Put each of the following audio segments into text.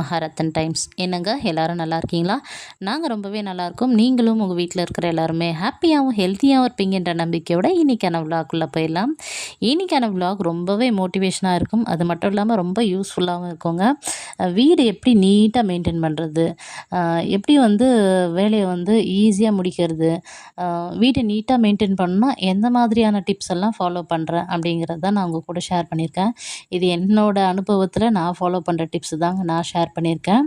Maharathan times. என்னங்க? எல்லாரும் நல்லா இருக்கீங்களா? நாங்கள் ரொம்பவே நல்லா இருக்கோம். நீங்களும் உங்கள் வீட்டில் இருக்கிற எல்லாருமே ஹாப்பியாகவும் ஹெல்த்தியாகவும் இருப்பீங்கன்ற நம்பிக்கையோட இன்றைக்கான விலாக்குள்ளே போயிடலாம். இன்றைக்கான விலாக் ரொம்பவே மோட்டிவேஷனாக இருக்கும். அது மட்டும் இல்லாமல் ரொம்ப யூஸ்ஃபுல்லாகவும் இருக்குங்க. வீடு எப்படி நீட்டாக மெயின்டைன் பண்ணுறது எப்படி வந்து வேலையை வந்து ஈஸியாக முடிக்கிறது? வீட்டை நீட்டாக மெயின்டைன் பண்ணால் எந்த மாதிரியான டிப்ஸ் எல்லாம் ஃபாலோ பண்ணுறேன் அப்படிங்கிறத தான் நான் உங்கள் கூட ஷேர் பண்ணியிருக்கேன். இது என்னோடய அனுபவத்தில் நான் ஃபாலோ பண்ணுற டிப்ஸ் தாங்க நான் ஷேர் பண்ணியிருக்கேன்.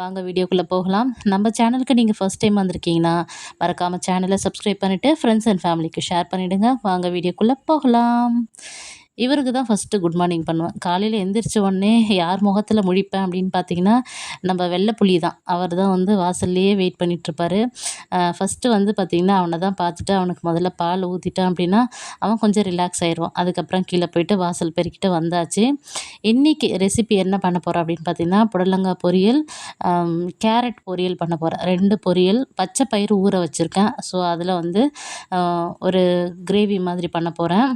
வாங்க வீடியோக்குள்ளே போகலாம். நம்ம சேனலுக்கு நீங்கள் ஃபஸ்ட் டைம் வந்திருக்கீங்கன்னா மறக்காமல் சேனலை சப்ஸ்கிரைப் பண்ணிவிட்டு ஃப்ரெண்ட்ஸ் அண்ட் ஃபேமிலிக்கு ஷேர் பண்ணிவிடுங்க வாங்க வீடியோக்குள்ளே போகலாம். இவருக்கு தான் ஃபஸ்ட்டு குட் மார்னிங் பண்ணுவேன். காலையில் எந்திரிச்ச உடனே யார் முகத்தில் முழிப்பேன் அப்படின்னு பார்த்தீங்கன்னா நம்ம வெள்ளைப்புலி தான். அவர் தான் வந்து வாசல்லையே வெயிட் பண்ணிகிட்ருப்பாரு ஃபஸ்ட்டு வந்து பார்த்திங்கன்னா அவனை தான் பார்த்துட்டு அவனுக்கு முதல்ல பால் ஊற்றிட்டான் அப்படின்னா அவன் கொஞ்சம் ரிலாக்ஸ் ஆயிடுவான் அதுக்கப்புறம் கீழே போயிட்டு வாசல் பெருக்கிட்டு வந்தாச்சு. இன்றைக்கி ரெசிபி என்ன பண்ண போகிறோம் அப்படின்னு பார்த்தீங்கன்னா புடலங்காய் பொரியல் கேரட் பொரியல் பண்ண போகிறேன் ரெண்டு பொரியல் பச்சை பயிறு ஊற வச்சுருக்கேன். ஸோ அதில் வந்து ஒரு கிரேவி மாதிரி பண்ண போகிறேன்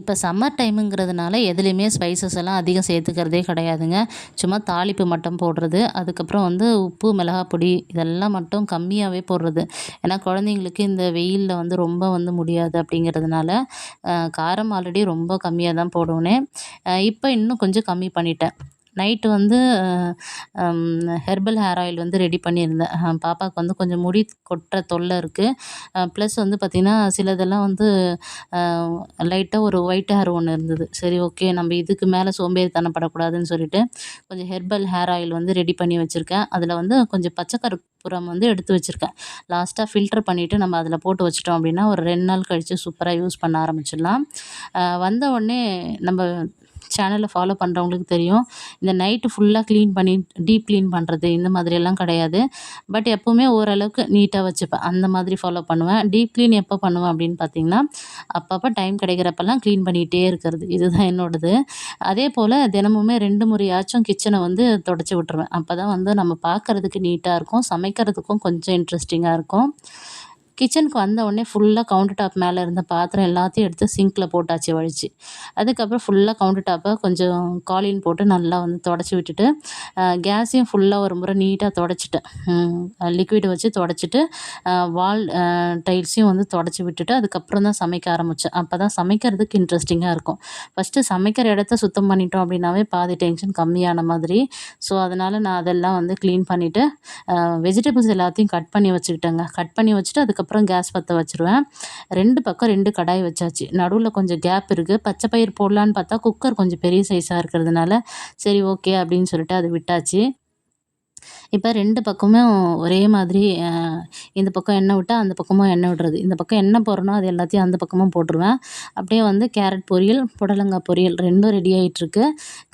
இப்போ சம்மர் டைமுங்கிறதுனால எதுலேயுமே ஸ்பைசஸ் எல்லாம் அதிகம் சேர்த்துக்கிறதே கிடையாதுங்க. சும்மா தாளிப்பு மட்டும் போடுறது அதுக்கப்புறம் வந்து உப்பு மிளகாய் பொடி இதெல்லாம் மட்டும் கம்மியாகவே போடுறது. ஏன்னா குழந்தைங்களுக்கு இந்த வெயிலில் வந்து ரொம்ப வந்து முடியாது அப்படிங்கிறதுனால காரம் ஆல்ரெடி ரொம்ப கம்மியாக தான் போடுவேன் இப்போ இன்னும் கொஞ்சம் கம்மி பண்ணிட்டேன். நைட்டு வந்து ஹெர்பல் ஹேர் ஆயில் வந்து ரெடி பண்ணியிருந்தேன். பாப்பாவுக்கு வந்து கொஞ்சம் முடி கொட்டுற தொல்லை இருக்குது ப்ளஸ் வந்து பார்த்திங்கன்னா சிலதெல்லாம் வந்து லைட்டாக ஒரு ஒயிட் ஹேர் ஒன்று இருந்தது. சரி ஓகே நம்ம இதுக்கு மேலே சோம்பேறித்தனப்படக்கூடாதுன்னு சொல்லிட்டு கொஞ்சம் ஹெர்பல் ஹேர் ஆயில் வந்து ரெடி பண்ணி வச்சுருக்கேன். அதில் வந்து கொஞ்சம் பச்சை புறம் வந்து எடுத்து வச்சுருக்கேன். லாஸ்ட்டாக ஃபில்டர் பண்ணிவிட்டு நம்ம அதில் போட்டு வச்சிட்டோம் அப்படின்னா ஒரு ரெண்டு நாள் கழித்து சூப்பராக யூஸ் பண்ண ஆரம்பிச்சிடலாம். வந்த உடனே நம்ம சேனலில் ஃபாலோ பண்ணுறவங்களுக்கு தெரியும். இந்த நைட்டு ஃபுல்லாக க்ளீன் பண்ணி டீப் க்ளீன் பண்ணுறது இந்த மாதிரியெல்லாம் கிடையாது. பட் எப்போவுமே ஓரளவுக்கு நீட்டாக வச்சுப்பேன். அந்த மாதிரி ஃபாலோ பண்ணுவேன். டீப் க்ளீன் எப்போ பண்ணுவேன் அப்படின்னு பார்த்தீங்கன்னா அப்பப்போ டைம் கிடைக்கிறப்பெல்லாம் க்ளீன் பண்ணிகிட்டே இருக்கிறது. இதுதான் என்னோடது. அதே போல் தினமுமே ரெண்டு முறையாச்சும் கிச்சனை வந்து தொடச்சி விட்டுருவேன். அப்போ தான் வந்து நம்ம பார்க்குறதுக்கு நீட்டாக இருக்கும். சமைக்கிறதுக்கும் கொஞ்சம் இன்ட்ரெஸ்டிங்காக இருக்கும். கிச்சனுக்கு வந்த உடனே ஃபுல்லாக கவுண்டர் டாப் மேலே இருந்த பாத்திரம் எல்லாத்தையும் எடுத்து சிங்க்கில் போட்டாச்சு வழிச்சு. அதுக்கப்புறம் ஃபுல்லாக கவுண்டர் டாப்பை கொஞ்சம் காலின் போட்டு நல்லா வந்து தொடச்சி விட்டுட்டு கேஸையும் ஃபுல்லாக ஒரு முறை நீட்டாக தொடச்சிட்டேன் லிக்விட் வச்சு தொடச்சிட்டு வால் டைல்ஸையும் வந்து தொடச்சி விட்டுட்டு அதுக்கப்புறம் தான் சமைக்க ஆரம்பித்தேன் அப்போ தான் சமைக்கிறதுக்கு இன்ட்ரெஸ்டிங்காக இருக்கும். ஃபஸ்ட்டு சமைக்கிற இடத்த சுத்தம் பண்ணிட்டோம் அப்படின்னாவே பாதி டென்ஷன் கம்மியான மாதிரி. ஸோ அதனால் நான் அதெல்லாம் வந்து க்ளீன் பண்ணிவிட்டு வெஜிடபிள்ஸ் எல்லாத்தையும் கட் பண்ணி வச்சுக்கிட்டேங்க. கட் பண்ணி வச்சுட்டு அதுக்கப்புறம் கேஸ் பற்ற வச்சுருவேன். ரெண்டு பக்கம் ரெண்டு கடாய் வச்சாச்சு. நடுவில் கொஞ்சம் கேப் இருக்குது பச்சை பயிர் போடலான்னு பார்த்தா குக்கர் கொஞ்சம் பெரிய சைஸாக இருக்கிறதுனால சரி ஓகே அப்படின்னு சொல்லிட்டு அது விட்டாச்சு. இப்போ ரெண்டு பக்கமும் ஒரே மாதிரி இந்த பக்கம் எண்ணெய் விட்டால் அந்த பக்கமும் எண்ணெய் விடுறது. இந்த பக்கம் எண்ணெய் போடுறனோ அது எல்லாத்தையும் அந்த பக்கமும் போட்டுருவேன். அப்படியே வந்து கேரட் பொரியல் புடலங்காய் பொரியல் ரெண்டும் ரெடி ஆகிட்டுருக்கு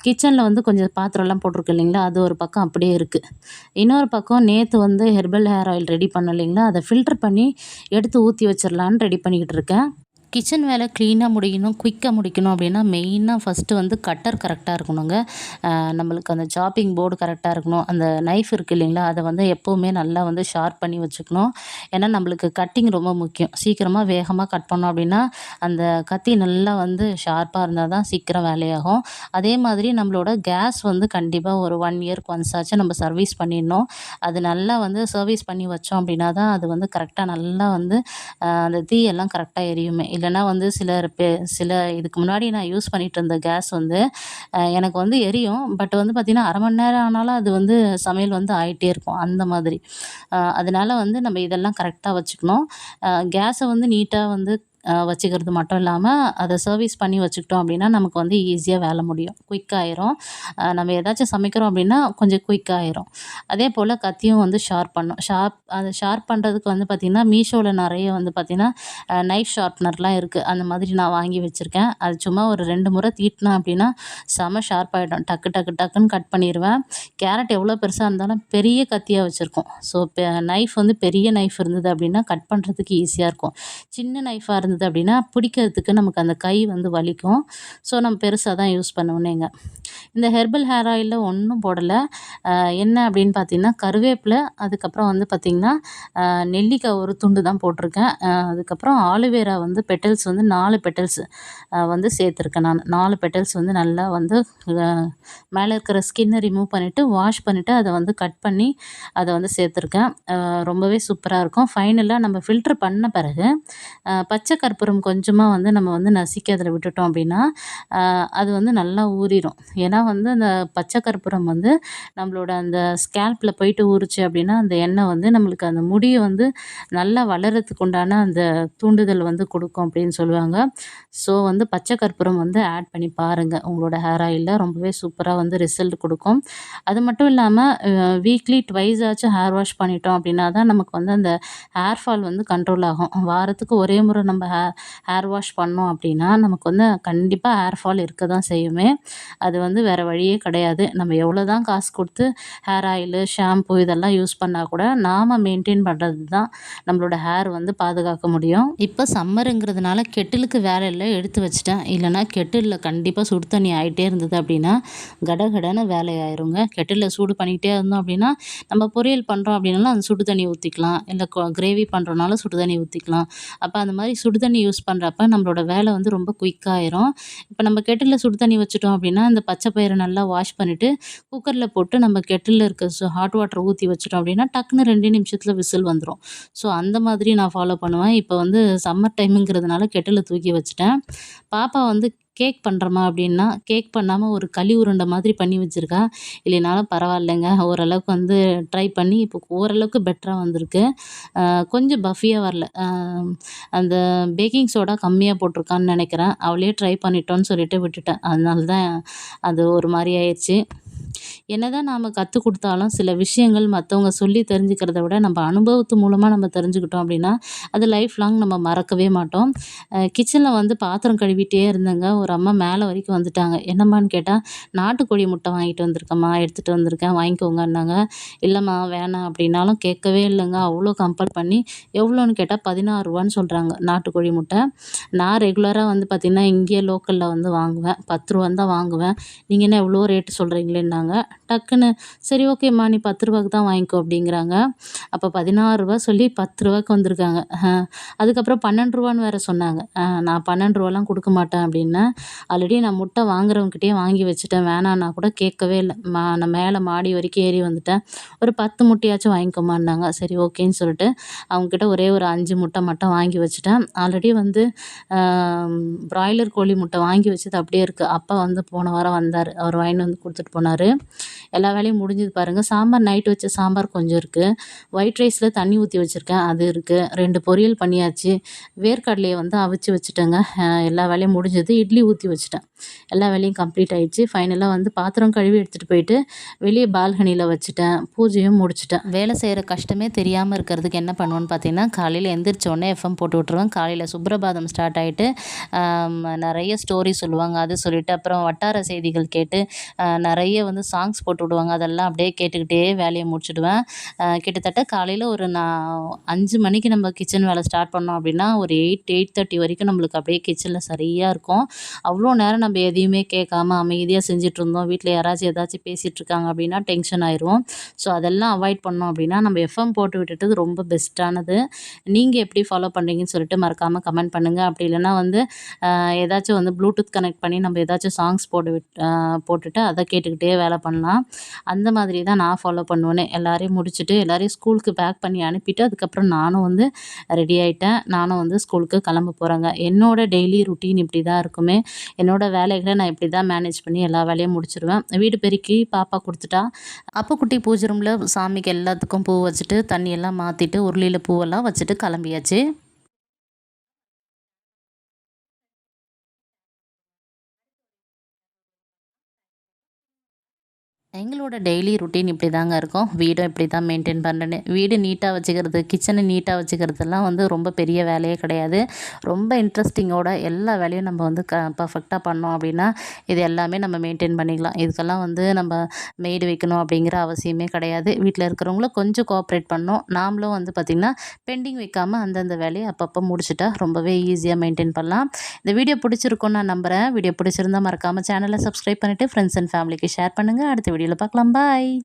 கிச்சனில் வந்து கொஞ்சம் பாத்திரம்லாம் போட்டிருக்கு இல்லைங்களா? அது ஒரு பக்கம் அப்படியே இருக்குது இன்னொரு பக்கம் நேற்று வந்து ஹெர்பல் ஹேர் ஆயில் ரெடி பண்ணோம் இல்லைங்களா அதை ஃபில்டர் பண்ணி எடுத்து ஊற்றி வச்சிடலான்னு ரெடி பண்ணிக்கிட்டு இருக்கேன். கிச்சன் வேலை க்ளீனாக முடிக்கணும் குயிக்காக முடிக்கணும் அப்படின்னா மெயினாக ஃபஸ்ட்டு வந்து கட்டர் கரெக்டாக இருக்கணுங்க. நம்மளுக்கு அந்த சாப்பிங் போர்டு கரெக்டாக இருக்கணும். அந்த நைஃப் இருக்குது இல்லைங்களா அதை வந்து எப்போவுமே நல்லா வந்து ஷார்ப் பண்ணி வச்சுக்கணும். ஏன்னா நம்மளுக்கு கட்டிங் ரொம்ப முக்கியம். சீக்கிரமாக வேகமாக கட் பண்ணோம் அப்படின்னா அந்த கத்தி நல்லா வந்து ஷார்ப்பாக இருந்தால் தான் சீக்கிரம் வேலையாகும். அதே மாதிரி நம்மளோட கேஸ் வந்து கண்டிப்பாக ஒரு ஒன் இயர்க்கு ஒன்ஸ் ஆச்சு நம்ம சர்வீஸ் பண்ணிடணும். அது நல்லா வந்து சர்வீஸ் பண்ணி வச்சோம் அப்படின்னா தான் அது வந்து கரெக்டாக நல்லா வந்து அந்த தீயெல்லாம் கரெக்டாக எரியுமே. இல்லைன்னா வந்து சில பே சில இதுக்கு முன்னாடி நான் யூஸ் பண்ணிட்டு இருந்த கேஸ் வந்து எனக்கு வந்து எரியும். பட் வந்து பார்த்திங்கன்னா அரை மணி நேரம் ஆனாலும் அது வந்து சமையல் வந்து ஆகிட்டே இருக்கும். அந்த மாதிரி. அதனால வந்து நம்ம இதெல்லாம் கரெக்டாக வச்சுக்கணும். கேஸை வந்து நீட்டாக வந்து வச்சுக்கிறது மட்டும் இல்லாமல் அதை சர்வீஸ் பண்ணி வச்சுக்கிட்டோம் அப்படின்னா நமக்கு வந்து ஈஸியாக வேலை முடியும். குயிக்காயிரும் நம்ம ஏதாச்சும் சமைக்கிறோம் அப்படின்னா கொஞ்சம் குயிக்காயிரும் அதே போல் கத்தியும் வந்து ஷார்ப் பண்ணும். ஷார்ப் அதை ஷார்ப் பண்ணுறதுக்கு வந்து பார்த்திங்கன்னா மீஷோவில் நிறைய வந்து பார்த்திங்கன்னா நைஃப் ஷார்ப்னர்லாம் இருக்குது அந்த மாதிரி நான் வாங்கி வச்சுருக்கேன். அது சும்மா ஒரு ரெண்டு முறை தீட்டினேன் அப்படின்னா செம ஷார்ப் ஆகிடும் டக்கு டக்கு டக்குன்னு கட் பண்ணிடுவேன் கேரட் எவ்வளோ பெருசாக இருந்தாலும் பெரிய கத்தியாக வச்சுருக்கோம். ஸோ நைஃப் வந்து பெரிய நைஃப் இருந்தது அப்படின்னா கட் பண்ணுறதுக்கு ஈஸியாக இருக்கும். சின்ன நைஃபாக இருந்தது அப்படின்னா பிடிக்கிறதுக்கு நமக்கு அந்த கை வந்து வலிக்கும். ஸோ நம்ம பெருசாக தான் யூஸ் பண்ணுவோன்னேங்க இந்த ஹெர்பல் ஹேர் ஆயிலில் ஒன்றும் போடலை. என்ன அப்படின்னு பார்த்தீங்கன்னா கருவேப்பிலை அதுக்கப்புறம் வந்து பார்த்திங்கன்னா நெல்லிக்காய் ஒரு துண்டு தான் போட்டிருக்கேன். அதுக்கப்புறம் ஆலுவேரா வந்து பெட்டல்ஸ் வந்து நாலு பெட்டல்ஸ் வந்து சேர்த்துருக்கேன் நான். நாலு பெட்டல்ஸ் வந்து நல்லா வந்து மேலே இருக்கிற ஸ்கின்னை ரிமூவ் பண்ணிவிட்டு வாஷ் பண்ணிவிட்டு அதை வந்து கட் பண்ணி அதை வந்து சேர்த்துருக்கேன். ரொம்பவே சூப்பராக இருக்கும். ஃபைனலாக நம்ம ஃபில்ட்ரு பண்ண பிறகு பச்சை கற்பூரம் கொஞ்சமாக வந்து நம்ம வந்து நசுக்கி அதில் விட்டுட்டோம் அப்படின்னா அது வந்து நல்லா ஊறிடும் ஏன்னா வந்து அந்த பச்சை கற்பூரம் வந்து நம்மளோட அந்த ஸ்கேல்பில் போயிட்டு ஊறுச்சு அப்படின்னா அந்த எண்ணெய் வந்து நம்மளுக்கு அந்த முடியை வந்து நல்லா வளர்கிறதுக்கு உண்டான அந்த தூண்டுதல் வந்து கொடுக்கும் அப்படின்னு சொல்லுவாங்க. ஸோ வந்து பச்சை கற்பூரம் வந்து ஆட் பண்ணி பாருங்கள் உங்களோட ஹேர் ஆயிலில் ரொம்பவே சூப்பராக வந்து ரிசல்ட் கொடுக்கும். அது மட்டும் இல்லாமல் வீக்லி ட்வைஸ் ஆச்சும் ஹேர் வாஷ் பண்ணிட்டோம் அப்படின்னா தான் நமக்கு வந்து அந்த ஹேர் ஃபால் வந்து கண்ட்ரோல் ஆகும். வாரத்துக்கு ஒரே முறை நம்ம ஹே ஹேர் வாஷ் பண்ணோம் அப்படின்னா நமக்கு வந்து கண்டிப்பாக ஹேர் ஃபால் இருக்க தான் செய்யுமே. அது வந்து வேறு வழியே கிடையாது. நம்ம எவ்வளோ தான் காசு கொடுத்து ஹேர் ஆயிலு ஷாம்பு இதெல்லாம் யூஸ் பண்ணால் கூட நாம் மெயின்டைன் பண்ணுறது தான் நம்மளோட ஹேர் வந்து பாதுகாக்க முடியும். இப்போ சம்மருங்கிறதுனால கெட்டிலுக்கு வேலை இல்லை எடுத்து வச்சுட்டேன். இல்லைனா கெட்டிலில் கண்டிப்பாக சுடு தண்ணி ஆகிட்டே இருந்தது அப்படின்னா கடகடன்னு வேலையாயிருங்க. கெட்டிலில் சூடு பண்ணிக்கிட்டே இருந்தோம் அப்படின்னா நம்ம பொரியல் பண்ணுறோம் அப்படின்னாலும் அந்த சுடு தண்ணி ஊற்றிக்கலாம் இல்லை கிரேவி பண்ணுறோனாலும் சுடு தண்ணி ஊற்றிக்கலாம் அப்போ அந்த மாதிரி சுடு தண்ணி யூஸ் பண்ணுறப்ப நம்மளோட வேலை வந்து ரொம்ப குயிக்காயிரும் இப்போ நம்ம கெட்டிலில் சுடு தண்ணி வச்சுட்டோம் அப்படின்னா அந்த பச்சை பயிரை நல்லா வாஷ் பண்ணிவிட்டு குக்கரில் போட்டு நம்ம கெட்டிலில் இருக்க ஹாட் வாட்டர் ஊற்றி வச்சுட்டோம் அப்படின்னா டக்குன்னு ரெண்டு நிமிஷத்தில் விசில் வந்துடும் ஸோ அந்த மாதிரி நான் ஃபாலோ பண்ணுவேன். இப்போ வந்து சம்மர் டைமுங்கிறதுனால கெட்டிலில் தூக்கி வச்சுட்டேன். பாப்பா வந்து கேக் பண்ணுறமா அப்படின்னா கேக் பண்ணாமல் ஒரு களி உருண்டை மாதிரி பண்ணி வச்சுருக்கா. இல்லைனாலும் பரவாயில்லைங்க. ஓரளவுக்கு வந்து ட்ரை பண்ணி இப்போ ஓரளவுக்கு பெட்டராக வந்திருக்கு. கொஞ்சம் பஃபியாக வரல. அந்த பேக்கிங் சோடா கம்மியாக போட்டிருக்கான்னு நினைக்கிறேன். அவளே ட்ரை பண்ணிட்டோன்னு சொல்லிட்டு விட்டுட்டேன். அதனால தான் அது ஒரு மாதிரி ஆயிடுச்சு. என்னதான் நாம் கற்றுக் கொடுத்தாலும் சில விஷயங்கள் மற்றவங்க சொல்லி தெரிஞ்சுக்கிறத விட நம்ம அனுபவத்து மூலமாக நம்ம தெரிஞ்சுக்கிட்டோம் அப்படின்னா அது லைஃப் லாங் நம்ம மறக்கவே மாட்டோம். கிச்சனில் வந்து பாத்திரம் கழுவிட்டே இருந்தேங்க. ஒரு அம்மா மேலே வரைக்கும் வந்துட்டாங்க. என்னம்மான்னு கேட்டால் நாட்டுக்கோழி முட்டை வாங்கிட்டு வந்திருக்கம்மா எடுத்துகிட்டு வந்திருக்கேன் வாங்கிக்கோங்கன்னாங்க. இல்லைம்மா வேணாம் அப்படின்னாலும் கேட்கவே இல்லைங்க. அவ்வளோ கம்பல் பண்ணி எவ்வளோன்னு கேட்டால் பதினாறு ரூபான்னு சொல்கிறாங்க நாட்டுக்கோழி முட்டை. நான் ரெகுலராக வந்து பார்த்திங்கன்னா இங்கேயே லோக்கலில் வந்து வாங்குவேன். பத்து ரூபான்னு தான் வாங்குவேன். நீங்கள் என்ன எவ்வளோ ரேட்டு சொல்கிறீங்களேன்னாங்க டக்குன்னு சரி ஓகேம்மா நீ பத்து ரூபாய்க்கு தான் வாங்கிக்கோ அப்படிங்கிறாங்க. அப்போ பதினாறு ரூபா சொல்லி பத்து ரூபாய்க்கு வந்திருக்காங்க. அதுக்கப்புறம் பன்னெண்டு ரூபான்னு வேறு சொன்னாங்க. நான் பன்னெண்டு ரூபாலாம் கொடுக்க மாட்டேன் அப்படின்னா. ஆல்ரெடி நான் முட்டை வாங்குறவங்ககிட்டயே வாங்கி வச்சுட்டேன். வேணான்னா கூட கேட்கவே இல்லை. மா நான் மேலே மாடி வரைக்கும் ஏறி வந்துட்டேன். ஒரு பத்து முட்டையாச்சும் வாங்கிக்கோமான்னாங்க சரி ஓகேன்னு சொல்லிட்டு அவங்கக்கிட்ட ஒரே ஒரு அஞ்சு முட்டை மட்டும் வாங்கி வச்சுட்டேன். ஆல்ரெடி வந்து ப்ராய்லர் கோழி முட்டை வாங்கி வச்சது அப்படியே இருக்குது அப்பா வந்து போன வாரம் வந்தார். அவர் வாங்கிட்டு வந்து கொடுத்துட்டு போனார். எல்லா வேலையும் முடிஞ்சது பாருங்கள் சாம்பார் நைட்டு வச்ச சாம்பார் கொஞ்சம் இருக்குது ஒயிட் ரைஸில் தண்ணி ஊற்றி வச்சுருக்கேன். அது இருக்குது ரெண்டு பொரியல் பண்ணியாச்சு. வேர்க்கடலையை வந்து அவிச்சு வச்சுட்டேங்க. எல்லா வேலையும் முடிஞ்சது. இட்லி ஊற்றி வச்சுட்டேன். எல்லா வேலையும் கம்ப்ளீட் ஆயிடுச்சு. ஃபைனலாக வந்து பாத்திரம் கழுவி எடுத்துகிட்டு போயிட்டு வெளியே பால்கனியில் வச்சுட்டேன். பூஜையும் முடிச்சிட்டேன். வேலை செய்கிற கஷ்டமே தெரியாமல் இருக்கிறதுக்கு என்ன பண்ணுவேன்னு பார்த்தீங்கன்னா காலையில் எந்திரிச்சோடனே எஃப்எம் போட்டு விட்ருவேன் காலையில் சுப்ரபாதம் ஸ்டார்ட் ஆகிட்டு நிறைய ஸ்டோரி சொல்லுவாங்க. அது சொல்லிவிட்டு அப்புறம் வட்டார செய்திகள் கேட்டு நிறைய வந்து சாங்ஸ் போட்டு விடுவாங்க. அதெல்லாம் அப்படியே கேட்டுக்கிட்டே வேலையை முடிச்சுடுவேன். கிட்டத்தட்ட காலையில் ஒரு நான் அஞ்சு மணிக்கு நம்ம கிச்சன் வேலை ஸ்டார்ட் பண்ணோம் அப்படின்னா ஒரு எயிட் எயிட் தேர்ட்டி வரைக்கும் நம்மளுக்கு அப்படியே கிச்சனில் சரியாக இருக்கும். அவ்வளோ நேரம் நம்ம எதையுமே கேட்காம அமைதியாக செஞ்சுட்டு இருந்தோம் வீட்டில் யாராச்சும் ஏதாச்சும் பேசிகிட்டு இருக்காங்க அப்படின்னா டென்ஷன் ஆயிரும் ஸோ அதெல்லாம் அவாய்ட் பண்ணோம் அப்படின்னா நம்ம எஃப்எம் போட்டு விட்டுட்டது ரொம்ப பெஸ்ட்டானது. நீங்கள் எப்படி ஃபாலோ பண்ணுறீங்கன்னு சொல்லிட்டு மறக்காமல் கமெண்ட் பண்ணுங்கள் அப்படி இல்லைன்னா வந்து ஏதாச்சும் வந்து ப்ளூடூத் கனெக்ட் பண்ணி நம்ம ஏதாச்சும் சாங்ஸ் போட்டு விட்டு போட்டுட்டு அதை கேட்டுக்கிட்டே வேலை பண்ணலாம். அந்த மாதிரி தான் நான் ஃபாலோ பண்ணுவேனே. எல்லாரையும் முடிச்சுட்டு எல்லாரையும் ஸ்கூலுக்கு பேக் பண்ணி அனுப்பிட்டு அதுக்கப்புறம் நானும் வந்து ரெடி ஆகிட்டேன் நானும் வந்து ஸ்கூலுக்கு கிளம்ப போகிறேங்க என்னோடய டெய்லி ருட்டீன் இப்படி தான் இருக்குமே. என்னோடய வேலைகளை நான் இப்படி தான் மேனேஜ் பண்ணி எல்லா வேலையும் முடிச்சிடுவேன் வீடு பெருக்கி பாப்பா கொடுத்துட்டா அப்போ குட்டி பூஜை ரூமில் சாமிக்கு எல்லாத்துக்கும் பூ வச்சுட்டு தண்ணியெல்லாம் மாற்றிட்டு உருளியில் பூவெல்லாம் வச்சுட்டு கிளம்பியாச்சு. எங்களோட டெய்லி ருட்டீன் இப்படி தாங்க இருக்கும். வீடும் இப்படி தான் மெயின்டைன் பண்ணுறேன்னு வீடு நீட்டாக வச்சுக்கிறது கிச்சனை நீட்டாக வச்சுக்கிறதுலாம் வந்து ரொம்ப பெரிய வேலையே கிடையாது. ரொம்ப இன்ட்ரெஸ்டிங்கோட எல்லா வேலையும் நம்ம வந்து க பர்ஃபெக்டாக பண்ணோம் அப்படின்னா இது எல்லாமே நம்ம மெயின்டைன் பண்ணிக்கலாம். இதுக்கெல்லாம் வந்து நம்ம மெய்டு வைக்கணும் அப்படிங்கிற அவசியமே கிடையாது. வீட்டில் இருக்கிறவங்களும் கொஞ்சம் கோஆப்ரேட் பண்ணோம். நாமளும் வந்து பார்த்திங்கன்னா பெண்டிங் வைக்காமல் அந்தந்த வேலையை அப்பப்போ முடிச்சுட்டா ரொம்பவே ஈஸியாக மெயின்டைன் பண்ணலாம். இந்த வீடியோ பிடிச்சிருக்கோன்னு நான் நம்புகிறேன் வீடியோ பிடிச்சிருந்தா மறக்காமல் சேனலை சப்ஸ்கிரைப் பண்ணிவிட்டு ஃப்ரெண்ட்ஸ் அண்ட் ஃபேமிலிக்கு ஷேர் பண்ணுங்கள் அடுத்த வீடியோவில் பார்க்கலாம். பாய்